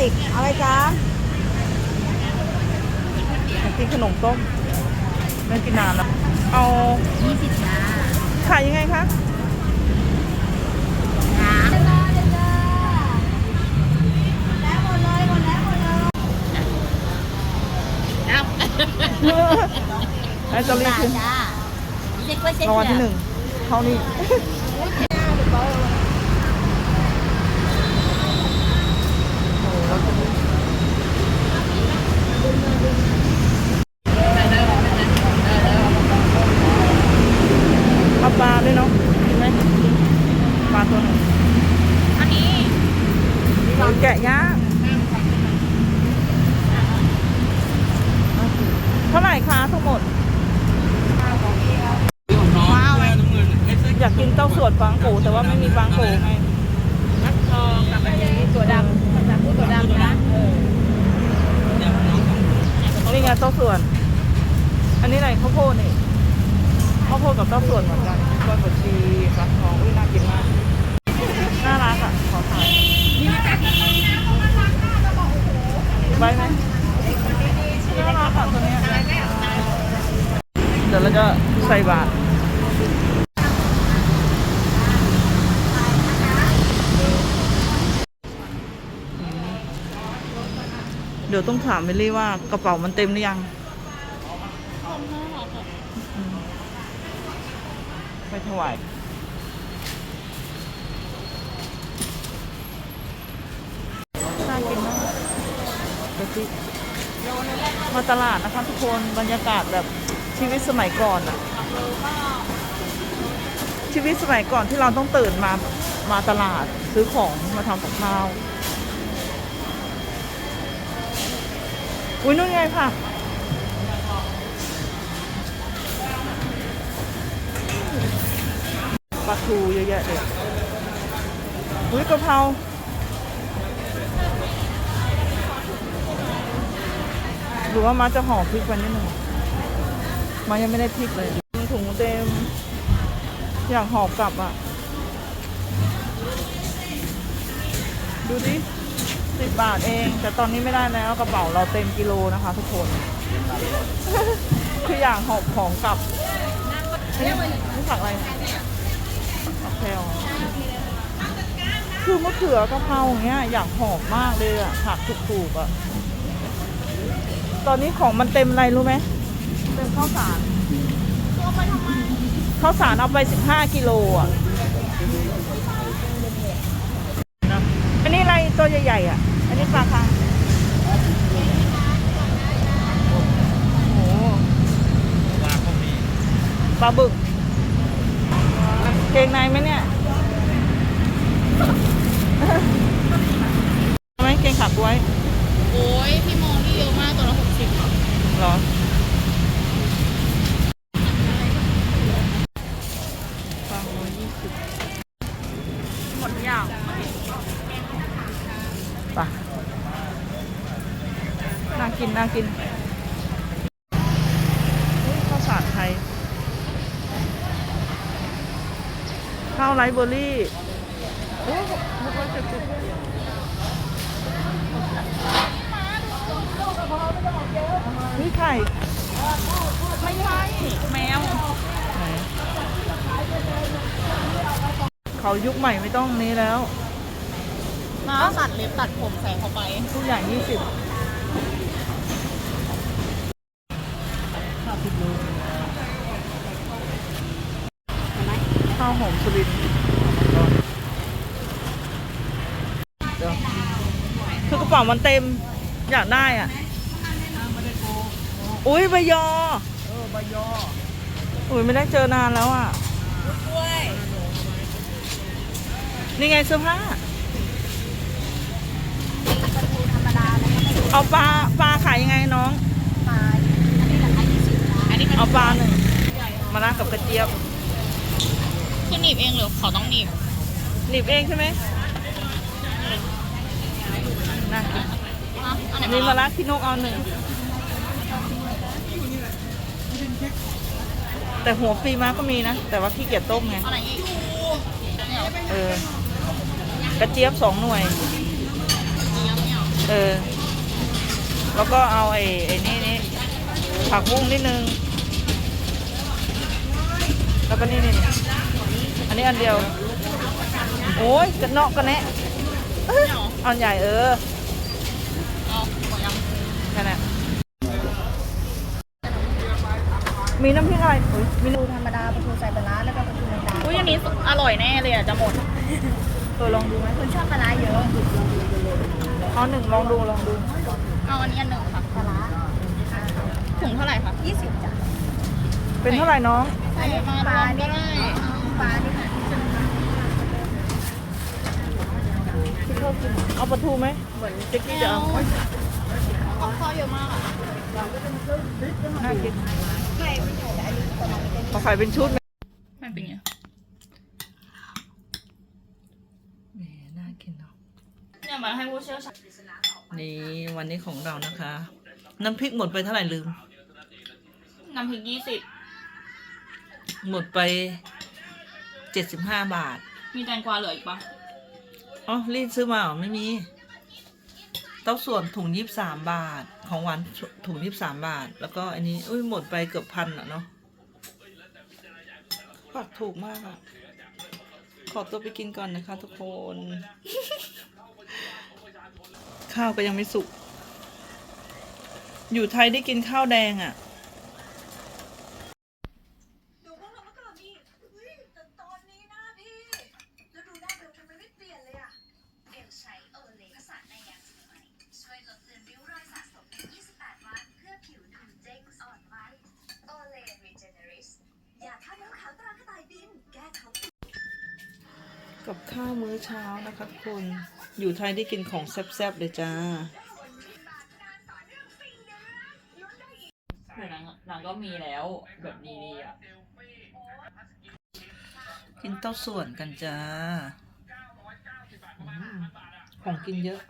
สิบเอาไปจ้าอยากกินขนมต้มไม่กินนานแล้ว เอายี่สิบจ้าขายยังไงคะจ้าแล้วหมดเลยหมดแล้วหมดเลยไอ้จะรีบคือจ้าเซ็กไว้เซ็กรางวัลที่หนึ่งเท่านี้โอ้โหแล้วจะมี เอาปลาด้วยเนาะกินไหมปลาตัวหนึ่งอันนี้หแกะย่างเท่าไหร่คะทั้งหมดว้าวไหมอยากกินเต้าส่วนฟางโกแต่ว่าไม่มีฟางโกไงนักทองกับอันนี้ตัวดำภาษาพูดตัวดำนะ นี่ไงเต้าส่วน อันนี้อะไรข้าวโพดนี่ข้าวโพดกับเต้าส่วนเหมือนกันกล้วยบดชีฟักทองอุ้ยน่ากินมาก น่ารักอะ ขอถ่ายไว้ไหมน่ารักอะตัวเนี้ยเดี๋ยวเราจะใส่บาตร เดี๋ยวต้องถามเมลี่ว่ากระเป๋ามันเต็มหรือยังไปถวายน่ากินมากกะทิมาตลาดนะคะทุกคนบรรยากาศแบบชีวิตสมัยก่อนอะชีวิตสมัยก่อนที่เราต้องตื่นมามาตลาดซื้อของมาทำกับข้าว อุ้ยนู่นไงค่ะปลาทูเยอะแยะเลยอุ้ยกะเพราหรือว่ามาจะห่อพริกไวันนิดหนึ่งมายังไม่ได้พริกเลยถุงเต็ม อยากห่อกลับอะ ดูดิ สิบบาทเอง แต่ตอนนี้ไม่ได้แล้วกระเป๋าเราเต็มกิโลนะคะ ทุกคน คืออยากหอบของกลับนี่นี่ผักอะไรผักแพรวคือมะเขือกะเพราอย่างเงี้ยอยากหอบมากเลยอะผักถูกๆอะตอนนี้ของมันเต็มอะไรรู้ไหมเต็มข้าวสารข้าวสารเอาไปสิบห้ากิโลอะนะอันนี้อะไรตัวใหญ่ๆอะ อันนี้ปลาคังโอ้โหปลาบึกเกงในไหมเนี่ยทำไมเกงขาบวยโอ้ยพี่โมนี่เยอะมากตัวละหกสิบเหรอฟังร้อยยี่สิบหมดทุกอย่าง ป่ะน่ากินน่ากินอุ๊ยข้าวสารไทย ข้าวไรซ์เบอร์รี่โอ้หกร้อยเจ็ดสิบนี่ไข่ไม่ใช่แมวไหนเขายุคใหม่ไม่ต้องนี้แล้ว มาตัดเล็บตัดผมใส่เข้าไปทุกอย่างยี่สิบข้าวหอมสุรินทร์เดี๋ยวคือกระเป๋ามันเต็ม อยากได้อะ อุ้ยใบยอ เออใบยอ อุ้ยไม่ได้เจอนานแล้วอะด้วยนี่ไงเสื้อผ้า ธรรมดาแล้วก็ไม่ เอาปลาปลาขายยังไงน้องปลาอันนี้ราคายี่สิบอันนี้เอาปลาหนึ่งมาลากับกระเจี๊ยบคือหนีบเองหรือเขาต้องหนีบหนีบเองใช่ไหมน่ากินอันไหนมีมามาลาที่นกเอาหนึ่งแต่หัวปลีมาก็มีนะ แต่ว่าขี้เกียจต้มไงอันไหนอีกเนี่ยเออกระเจี๊ยบสองหน่วยเนี้ยเนี่ยเออ แล้วก็เอาไอ้ไอ้นี่นี่ผักบุ้งนิดนึง แล้วก็นี่นี่นี่อันนี้อันเดียว โอ้ยกระเนาะกระแนะเอาใหญ่เออเอาหมดยังนั่นแหละมีน้ำพริกอะไรอุ๊ยมีปลาทูธรรมดาปลาทูใส่ปลาร้าแล้วก็ปลาทูน้ำตาลอุ้ยอย่างนี้อร่อยแน่เลยอะจะหมดเออลองดูไหมคุณชอบปลาร้าเยอะเอาหนึ่งลองดูลองดู เอาอันนี้อันหนึ่งค่ะปลาร้าถุงเท่าไหร่คะยี่สิบจ้ะเป็นเท่าไหร่น้อง ใส่มารวมก็ได้ปลานี่ค่ะที่ชอบกินเอาปลาทูไหมเหมือนเจ๊กี้จะเอาของข้าวเยอะมากอะน่ากินไข่ไม่อยู่แต่อันนี้ปลาร้าไม่ได้เขาขายเป็นชุดไหมมันเป็นไงแหมน่ากินเนาะเนี่ยมาให้ผู้เชี่ยวชาญ นี่วันนี้ของเรานะคะ น้ำพริกหมดไปเท่าไหร่ลืม น้ำพริกยี่สิบหมดไปเจ็ดสิบห้าบาท มีแตงกวาเหลืออีกปะอ๋อรีดซื้อมาเหรอไม่มี เต้าส่วนถุงยี่สามบาท ของหวานถุงยี่สามบาท แล้วก็อันนี้อุ้ยหมดไปเกือบพันอะเนาะปักถูกมากอะขอตัวไปกินก่อนนะคะทุกคน ข้าวก็ยังไม่สุก อยู่ไทยได้กินข้าวแดงอะ ดูพวกเราเมื่อก่อนนี่เฮ้ยแต่ตอนนี้หน้าพี่ แล้วดูหน้าเบลทำไมไม่เปลี่ยนเลยอะเบลใช้โอเลผสานในยางสมัยช่วยลดเลือนริ้วรอยสะสมใน 28 วัน เพื่อผิวดูเด้งอ่อนไว้โอเลรีเจเนริสอย่าทาแล้วขาวตรากระต่ายบิน แก้เขากับข้าวมื้อเช้านะคะทุกคน อยู่ไทยได้กินของแซ่บๆเลยจ้าเดี๋ยวนางนางก็มีแล้วแบบดีๆอะ กินเต้าส่วนกันจ้าอืมของกินเยอะ